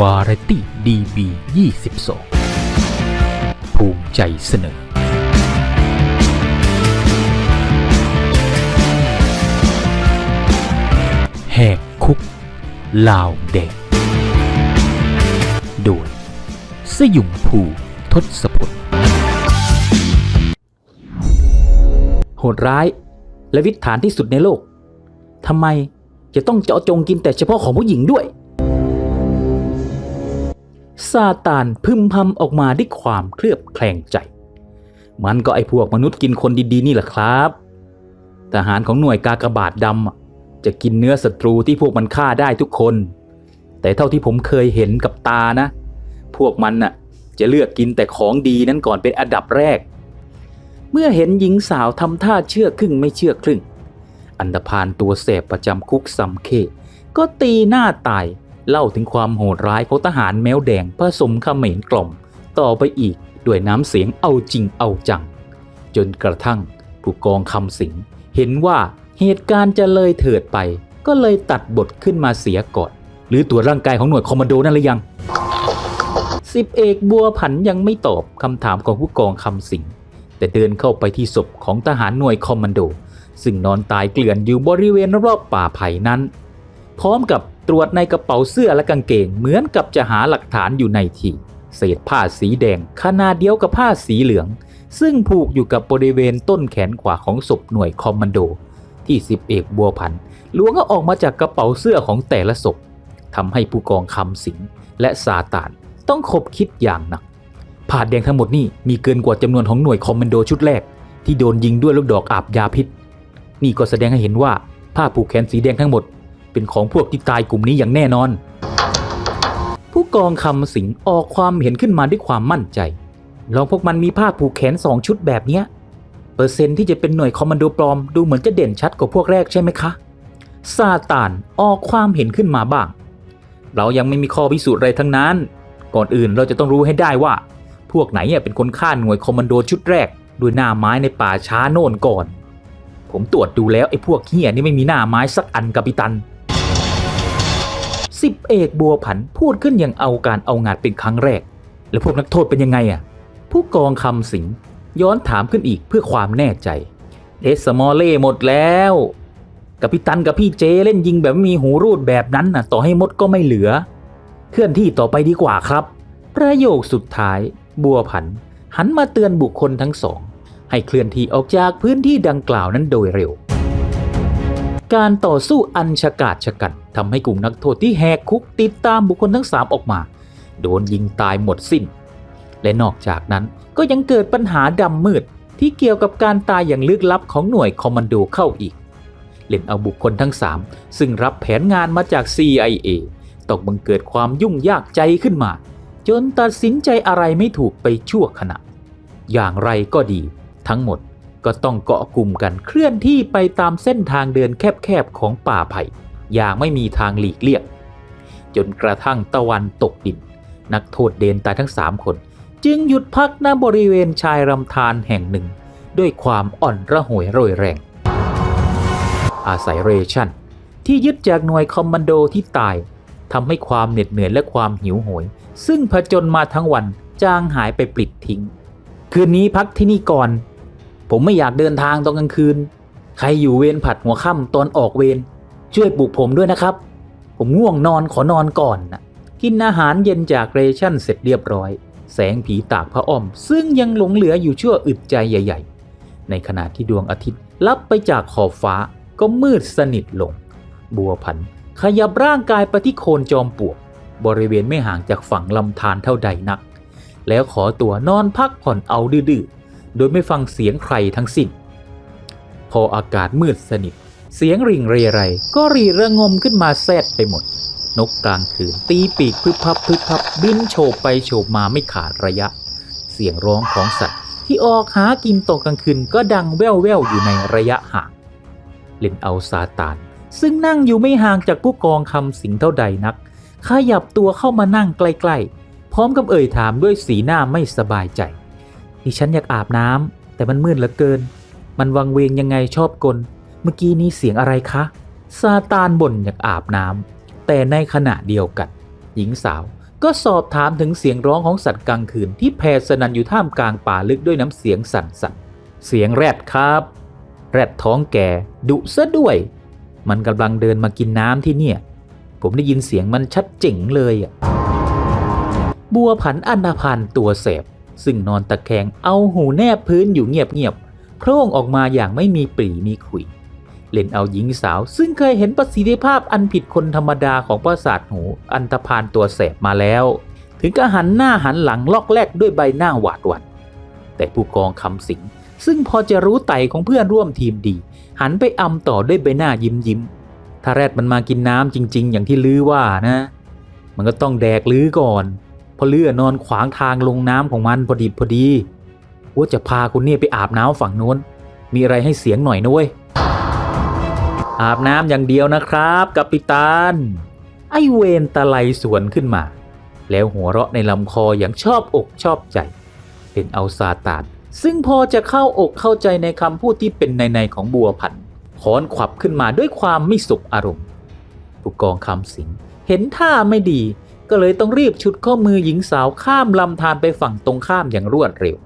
วาไรตี้ดีบี22 ภูมิใจเสนอ แหกคุก ลาวแดงโดย สยุงภูทศพลโหดร้าย และวิถฐานที่สุดในโลกทำไมจะต้องเจาะจงกินแต่เฉพาะของผู้หญิงด้วย ซาตานพึมพำออกมาด้วยความเคลือบแคลงใจ มันก็ไอพวกมนุษย์กินคนดีๆนี่แหละครับ ทหารของหน่วยกากบาทดำจะกินเนื้อศัตรูที่พวกมันฆ่าได้ทุกคน แต่เท่าที่ผมเคยเห็นกับตานะ พวกมันน่ะจะเลือกกินแต่ของดีนั้นก่อนเป็นอันดับแรก เมื่อเห็นหญิงสาวทำท่าเชื่อครึ่งไม่เชื่อครึ่ง อันดพานตัวแสบประจำคุกซัมเคก็ตีหน้าตาย เล่าถึงความโหดร้ายของทหารแมวแดงผสมเขมรกล่อม ต่อไปอีกด้วยน้ำเสียงเอาจริงเอาจัง จนกระทั่งผู้กองคำสิงเห็นว่าเหตุการณ์จะเลยเถิดไป ก็เลยตัดบทขึ้นมาเสียก่อน หรือตัวร่างกายของหน่วยคอมมานโดนั่นหรือยังสิบเอกบัวผันยังไม่ตอบคำถามของผู้กองคำสิงแต่เดินเข้าไปที่ศพของทหารหน่วยคอมมานโด ซึ่งนอนตายเกลื่อนอยู่บริเวณรอบป่าไผ่นั้น พร้อมกับ ตรวจในกระเป๋าเสื้อและกางเกงเหมือนกับจะหาหลักฐานอยู่ในทีเศษผ้าสีแดงขนาดเดียวกับผ้าสีเหลือง ซึ่งผูกอยู่กับบริเวณต้นแขนขวาของศพหน่วยคอมมานโด ที่สิบเอกบัวพันธ์ล้วงออกมาจากกระเป๋าเสื้อของแต่ละศพทำให้ผู้กองคำสิงและซาตานต้องคบคิดอย่างหนักผ่าแดงทั้งหมดนี่มีเกินกว่าจำนวนของหน่วยคอมมานโดชุดแรก ที่โดนยิงด้วยลูกดอกอาบยาพิษ นี่ก็แสดงให้เห็นว่าผ้าผูกแขนสีแดงทั้งหมด เป็นของพวกที่ตายกลุ่มนี้อย่างแน่นอน ผู้กองคำสิงออกความเห็นขึ้นมาด้วยความมั่นใจ ลองพวกมันมีผ้าผูกแขนสองชุดแบบเนี้ยเปอร์เซ็นต์ที่จะเป็นหน่วยคอมมานโดปลอมดูเหมือนจะเด่นชัดกว่าพวกแรกใช่ไหมคะซาตานออกความเห็นขึ้นมาบ้าง เรายังไม่มีข้อพิสูจน์อะไรทั้งนั้น ก่อนอื่นเราจะต้องรู้ให้ได้ว่า พวกไหนเนี่ยเป็นคนฆ่าหน่วยคอมมานโดชุดแรกด้วยหน้าไม้ในป่าช้าโน่นก่อน ผมตรวจดูแล้วไอ้พวกเฮียนี่ไม่มีหน้าไม้สักอันกัปตัน สิบเอกบัวผันพูดขึ้นอย่างเอาการเอางานเป็นครั้งแรก แล้วพวกนักโทษเป็นยังไงอะ ผู้กองคำสิงย้อนถามขึ้นอีกเพื่อความแน่ใจเดสมอลเล่หมดแล้ว กับพี่ตันกับพี่เจเล่นยิงแบบม่มีหูรูดแบบนั้นน่ะ ต่อให้มดก็ไม่เหลือ เคลื่อนที่ต่อไปดีกว่าครับ ประโยคสุดท้าย บัวผัน หันมาเตือนบุคคลทั้งสอง ให้เคลื่อนที่ออกจากพื้นที่ดังกล่าวนั้นโดยเร็ว การต่อสู้อันฉกาจฉกันทำให้กลุ่มนักโทษที่แหกคุกติดตามบุคคลทั้งสามออกมา โดนยิงตายหมดสิ้น และนอกจากนั้นก็ยังเกิดปัญหาดำมืดที่เกี่ยวกับการตายอย่างลึกลับของหน่วยคอมมานโดเข้าอีก เล่นเอาบุคคลทั้งสามซึ่งรับแผนงานมาจาก CIA ต้องบังเกิดความยุ่งยากใจขึ้นมา จนตัดสินใจอะไรไม่ถูกไปชั่วขณะ อย่างไรก็ดีทั้งหมด ก็ต้องเกาะกลุ่มกันเคลื่อนที่ไปตามเส้นทางเดินแคบๆของป่าไผ่อย่างไม่มีทางหลีกเลี่ยงจนกระทั่งตะวันตกดิน นักโทษเดนตายทั้งสามคน จึงหยุดพักณบริเวณชายรำธารแห่งหนึ่ง ด้วยความอ่อนระหวยโรยแรง อาศัยเรชั่น ที่ยึดจากหน่วยคอมมานโดที่ตายทำให้ความเหน็ดเหนื่อยและความหิวโหย ซึ่งผจญมาทั้งวันจางหายไปปลิดทิ้ง คืนนี้พักที่นี่ก่อน ผมไม่อยากเดินทางตอนกลางคืน ใครอยู่เวรผัดหัวค่ำตอนออกเวรช่วยปลุกผมด้วยนะครับ ผมง่วงนอนขอนอนก่อนนะกินอาหารเย็นจากเรชั่นเสร็จเรียบร้อย แสงผีตากพระอ้อม ซึ่งยังหลงเหลืออยู่ชั่วอึดใจใหญ่ ๆ ในขณะที่ดวงอาทิตย์ลับไปจากขอบฟ้าก็มืดสนิทลง บัวผัน ขยับร่างกายไปที่โคนจอมปลวก บริเวณไม่ห่างจากฝั่งลำธารเท่าใดนัก แล้วขอตัวนอนพักผ่อนเอาดื้อๆ โดยไม่ฟังเสียงใครทั้งสิ้น พออากาศมืดสนิท เสียงริ่งเรไรก็รีระงมขึ้นมาแซดไปหมด นกกลางคืนตีปีกพึบพับพึบพับบินโฉบไปโฉบมาไม่ขาดระยะ เสียงร้องของสัตว์ ที่ออกหากินตอนกลางคืนก็ดังแว่วแววอยู่ในระยะห่างเล่นเอาซาตาน ซึ่งนั่งอยู่ไม่ห่างจากผู้กองคำสิงเท่าใดนัก ขยับตัวเข้ามานั่งใกล้ๆ พร้อมกับเอ่ยถามด้วยสีหน้าไม่สบายใจ นี่ฉันอยากอาบน้ำแต่มันมืดเหลือเกิน มันวังเวงยังไงชอบกล เมื่อกี้นี้เสียงอะไรคะ ซาตานบ่นอยากอาบน้ำแต่ในขณะเดียวกัน หญิงสาวก็สอบถามถึงเสียงร้องของสัตว์กลางคืนที่แผ่สนันอยู่ท่ามกลางป่าลึกด้วยน้ำเสียงสั่นๆเสียงแรดครับ แรดท้องแก่ดุซะด้วย มันกำลังเดินมากินน้ำที่เนี่ย ผมได้ยินเสียงมันชัดเจ๋งเลยอะบัวผันอันธพาลตัวแสบ ซึ่งนอนตะแคงเอาหูแนบพื้นอยู่เงียบๆโพร่งออกมาอย่างไม่มีปรีมีขุย เล่นเอาหญิงสาว ซึ่งเคยเห็นประสิทธิภาพอันผิดคนธรรมดาของประสาทหูอันธพาลตัวแสบมาแล้ว ถึงก็หันหน้าหันหลังลอกแลกด้วยใบหน้าหวาดหวั่นแต่ผู้กองคำสิงซึ่งพอจะรู้ไตของเพื่อนร่วมทีมดี หันไปอำต่อด้วยใบหน้ายิ้มยิ้มถ้าแรดมันมากินน้ำจริง ๆ อย่างที่ลือว่านะ มันก็ต้องแดกลือก่อน ราะเลือนอนขวางทางลงน้ำของมันพอดีพอดี ว่าจะพาคุณเนี่ยไปอาบน้ำฝั่งโน้น มีอะไรให้เสียงหน่อยนะเว้ย อาบน้ำอย่างเดียวนะครับกัปตัน ไอเวนตะไลสวนขึ้นมา แล้วหัวเราะในลำคออย่างชอบอกชอบใจ เป็นเอาซาตานซึ่งพอจะเข้าอกเข้าใจในคำพูดที่เป็นในในของบัวผันค้อนขวับขึ้นมาด้วยความไม่สุขอารมณ์ผู้กองคำสิงเห็นท่าไม่ดี ก็เลยต้องรีบชุดข้อมือหญิงสาวข้ามลำธารไปฝั่งตรงข้ามอย่างรวดเร็ว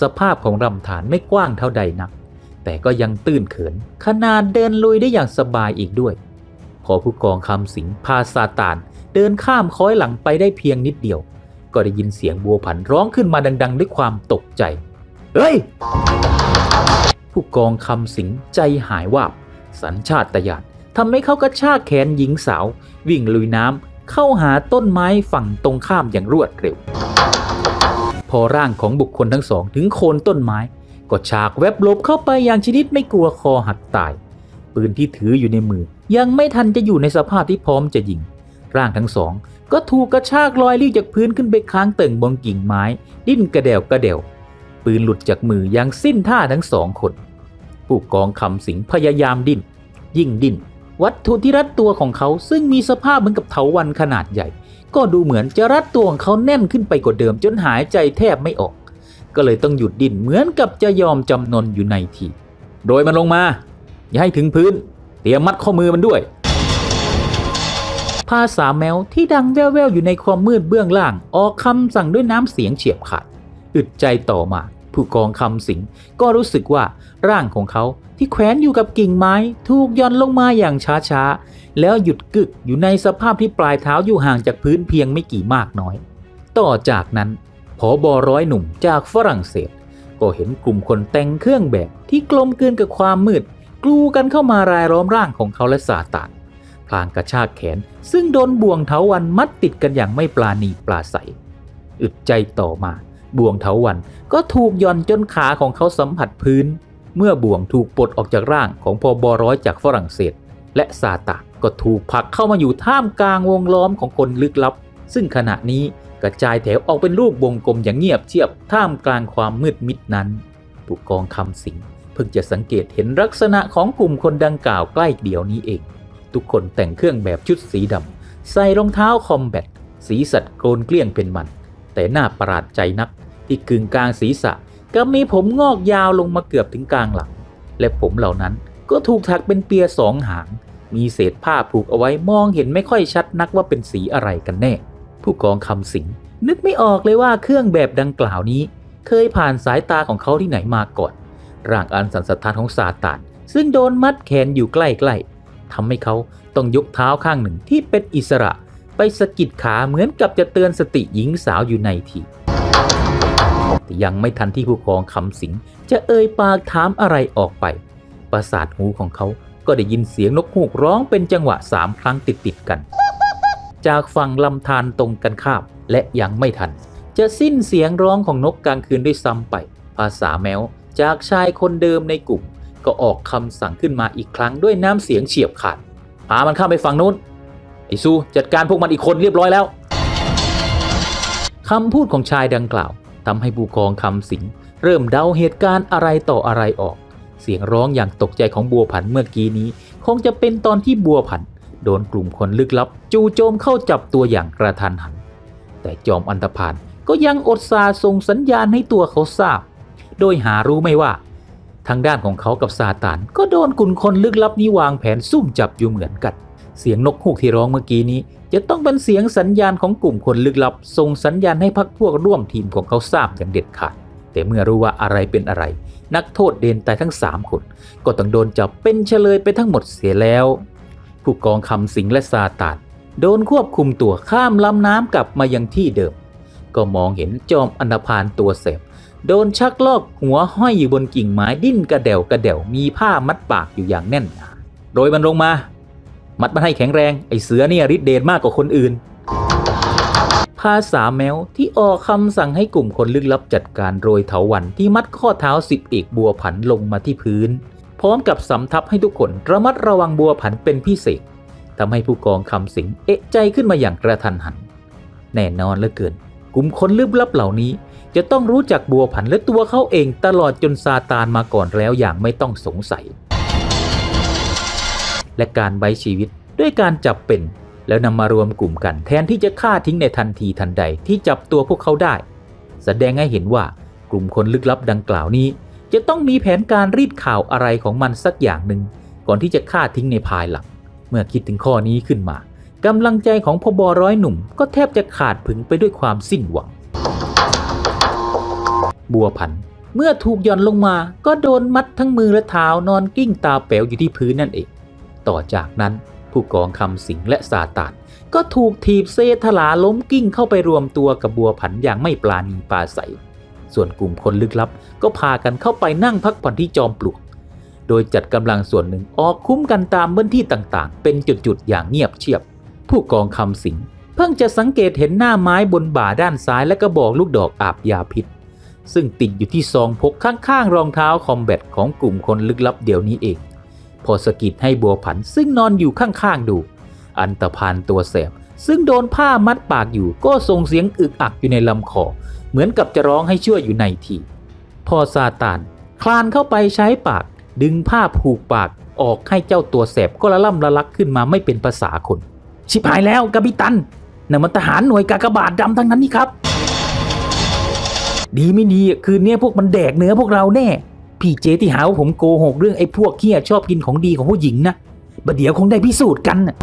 สภาพของลำธารไม่กว้างเท่าใดนัก แต่ก็ยังตื้นเขิน ขนาดเดินลุยได้อย่างสบายอีกด้วย พอผู้กองคำสิงพาซาตานเดินข้ามค้อยหลังไปได้เพียงนิดเดียว ก็ได้ยินเสียงบัวผันร้องขึ้นมาดัง ๆ ด้วยความตกใจ เฮ้ย ผู้กองคำสิงใจหายวาบสัญชาตญาณทำให้เขากระชากแขนหญิงสาว วิ่งลุยน้ำ เข้าหาต้นไม้ฝั่งตรงข้ามอย่างรวดเร็ว พอร่างของบุคคลทั้งสองถึงโคนต้นไม้ ก็ฉากแวบหลบเข้าไปอย่างชนิดไม่กลัวคอหักตาย ปืนที่ถืออยู่ในมือ ยังไม่ทันจะอยู่ในสภาพที่พร้อมจะยิง ร่างทั้งสอง ก็ถูกกระชากลอยลิ้วจากพื้นขึ้นไปค้างเติ่งบนกิ่งไม้ ดิ้นกระเดวกระเดวปืนหลุดจากมืออย่างสิ้นท่าทั้งสองคน ผู้กองคำสิงพยายามดิ้น ยิ่งดิ้น วัตถุที่รัดตัวของเขาซึ่งมีสภาพเหมือนกับเถาวันขนาดใหญ่ ก็ดูเหมือนจะรัดตัวของเขาแน่นขึ้นไปกว่าเดิมจนหายใจแทบไม่ออก ก็เลยต้องหยุดดิ้นเหมือนกับจะยอมจำนนอยู่ในทีโดยมันลงมา อย่าให้ถึงพื้น เตรียมมัดข้อมือมันด้วย ภาษาแมวที่ดังแว่วๆอยู่ในความมืดเบื้องล่าง ออกคำสั่งด้วยน้ำเสียงเฉียบขาดอึดใจต่อมา ผู้กองคำสิงก็รู้สึกว่าร่างของเขาที่แขวนอยู่กับกิ่งไม้ถูกย่อนลงมาอย่างช้าๆ แล้วหยุดกึกอยู่ในสภาพที่ปลายเท้าอยู่ห่างจากพื้นเพียงไม่กี่มากน้อย ต่อจากนั้นผอบอร้อยหนุ่มจากฝรั่งเศส ก็เห็นกลุ่มคนแต่งเครื่องแบบที่กลมกลืนกับความมืด กลูกันเข้ามารายล้อมร่างของเขาและซาตานพลางกระชากแขน ซึ่งโดนบ่วงเถาวันมัดติดกันอย่างไม่ปลาณีปลาใส อึดใจต่อมา บ่วงเถาวันก็ถูกย่อนจนขาของเขาสัมผัสพื้น เมื่อบ่วงถูกปลดออกจากร่างของพอบอร้อยจากฝรั่งเศส และซาตาก็ถูกผลักเข้ามาอยู่ท่ามกลางวงล้อมของคนลึกลับ ซึ่งขณะนี้กระจายแถวออกเป็นรูปวงกลมอย่างเงียบเชียบท่ามกลางความมืดมิดนั้นผู้กองคำสิงเพิ่งจะสังเกตเห็นลักษณะของกลุ่มคนดังกล่าวใกล้เดียวนี้เอง ทุกคนแต่งเครื่องแบบชุดสีดำใส่รองเท้าคอมแบทสีสัตว์โกนเกลี้ยงเป็นมัน แต่น่าประหลาดใจนักที่กึ่งกลางศีรษะก็มีผมงอกยาวลงมาเกือบถึงกลางหลัง และผมเหล่านั้นก็ถูกถักเป็นเปียสองหาง มีเศษผ้าผูกเอาไว้มองเห็นไม่ค่อยชัดนักว่าเป็นสีอะไรกันแน่ ผู้กองคำสิงนึกไม่ออกเลยว่าเครื่องแบบดังกล่าวนี้ เคยผ่านสายตาของเขาที่ไหนมาก่อน ร่างอันสันสถานของซาตานซึ่งโดนมัดแขนอยู่ใกล้ๆทำให้เขาต้องยกเท้าข้างหนึ่งที่เป็นอิสระ ไปสะกิดขาเหมือนกับจะเตือนสติหญิงสาวอยู่ในทีแต่ยังไม่ทันที่ผู้กองคำสิงจะเอ่ยปากถามอะไรออกไป ประสาทหูของเขาก็ได้ยินเสียงนกฮูกร้องเป็นจังหวะสามครั้งติดๆกัน จากฝั่งลำธารตรงกันข้ามและยังไม่ทัน จะสิ้นเสียงร้องของนกกลางคืนด้วยซ้ำไป ภาษาแมวจากชายคนเดิมในกลุ่ม ก็ออกคำสั่งขึ้นมาอีกครั้งด้วยน้ำเสียงเฉียบขาดพามันข้ามไปฝั่งนู้น อซูจัดการพวกมันอีกคนเรียบร้อยแล้วคำพูดของชายดังกล่าวทำให้ผู้กองคำสิงเริ่มเดาเหตุการณ์อะไรต่ออะไรออก เสียงร้องอย่างตกใจของบัวผันเมื่อกี้นี้ คงจะเป็นตอนที่บัวผัน โดนกลุ่มคนลึกลับ จู่โจมเข้าจับตัวอย่างกระทันหัน แต่จอมอันธพาลก็ยังอดสาส่งสัญญาณให้ตัวเขาทราบ โดยหารู้ไม่ว่า ทางด้านของเขากับซาตานก็โดนกลุ่มคนลึกลับนี้วางแผนซุ่มจับอยู่เหมือนกัน เสียงนกฮูกที่ร้องเมื่อกี้นี้ จะต้องเป็นเสียงสัญญาณของกลุ่มคนลึกลับ ส่งสัญญาณให้พักพวกร่วมทีมของเขาทราบอย่างเด็ดขาด แต่เมื่อรู้ว่าอะไรเป็นอะไร นักโทษเดนตายทั้งสามคน ก็ต้องโดนจับเป็นเฉลยไปทั้งหมดเสียแล้ว ผู้กองคำสิงและซาตานโดนควบคุมตัวข้ามลำน้ำกลับมายังที่เดิม ก็มองเห็นจอมอนพานตัวแสบโดนชักลอกหัวห้อยอยู่บนกิ่งไม้ดิ้นกระเดวกระเดวมีผ้ามัดปากอยู่อย่างแน่นหนาโดยมันลงมา มัดมันให้แข็งแรง ไอเสือเนี่ยฤทธิ์เดชมากกว่าคนอื่น ภาษาแมวที่ออกคำสั่งให้กลุ่มคนลึกลับจัดการโรยเถาวันที่มัดข้อเท้าสิบเอกบัวผันลงมาที่พื้น พร้อมกับสำทับให้ทุกคนระมัดระวังบัวผันเป็นพิเศษทำให้ผู้กองคำสิงเอะใจขึ้นมาอย่างกระทันหัน แน่นอนเหลือเกิน กลุ่มคนลึกลับเหล่านี้ จะต้องรู้จักบัวผันและตัวเขาเองตลอดจนซาตานมาก่อนแล้วอย่างไม่ต้องสงสัย และการไว้ชีวิตด้วยการจับเป็น แล้วนำมารวมกลุ่มกันแทนที่จะฆ่าทิ้งในทันทีทันใดที่จับตัวพวกเขาได้ แสดงให้เห็นว่ากลุ่มคนลึกลับดังกล่าวนี้ จะต้องมีแผนการรีดข่าวอะไรของมันสักอย่างหนึ่งก่อนที่จะฆ่าทิ้งในภายหลัง เมื่อคิดถึงข้อนี้ขึ้นมากำลังใจของพบร้อยหนุ่ม ก็แทบจะขาดผึงไปด้วยความสิ้นหวัง บัวพัน เมื่อถูกย่อนลงมาก็โดนมัดทั้งมือและเท้านอนกิ้งตาแป๋วอยู่ที่พื้นนั่นเอง ต่อจากนั้นผู้กองคำสิงและซาตานก็ถูกถีบเซถลาล้มกิ้งเข้าไปรวมตัวกับบัวผันอย่างไม่ปลาณีปลาใส ส่วนกลุ่มคนลึกลับ ก็พากันเข้าไปนั่งพักผ่อนที่จอมปลวก โดยจัดกำลังส่วนหนึ่งออกคุ้มกันตามพื้นที่ต่างๆ เป็นจุดๆอย่างเงียบเชียบ ผู้กองคำสิงเพิ่งจะสังเกตเห็นหน้าไม้บนบ่าด้านซ้ายและก็บอกลูกดอกอาบยาพิษ ซึ่งติดอยู่ที่ซองพกข้างๆรองเท้าคอมแบทของกลุ่มคนลึกลับเดี๋ยวนี้เอง พอสกิดให้บัวผันซึ่งนอนอยู่ข้างๆดู อันตพานตัวแสบซึ่งโดนผ้ามัดปากอยู่ก็ส่งเสียงอึกอักอยู่ในลำคอ เหมือนกับจะร้องให้ช่วยอยู่ในที พอซาตานคลานเข้าไปใช้ปาก ดึงผ้าผูกปากออกให้เจ้าตัวแสบก็ละล่ำละลักขึ้นมาไม่เป็นภาษาคน ชิบหายแล้วกบิตันนั่นมันทหารหน่วยกากบาทดำทั้งนั้นนี่ครับ ดีไม่ดีคืนนี้พวกมันแดกเนื้อพวกเราแน่ พี่เจที่หาว่าผมโกหกเรื่องไอ้พวกเคี้ยชอบกินของดีของผู้หญิงนะบัดเดี๋ยวคงได้พิสูจน์กันนะ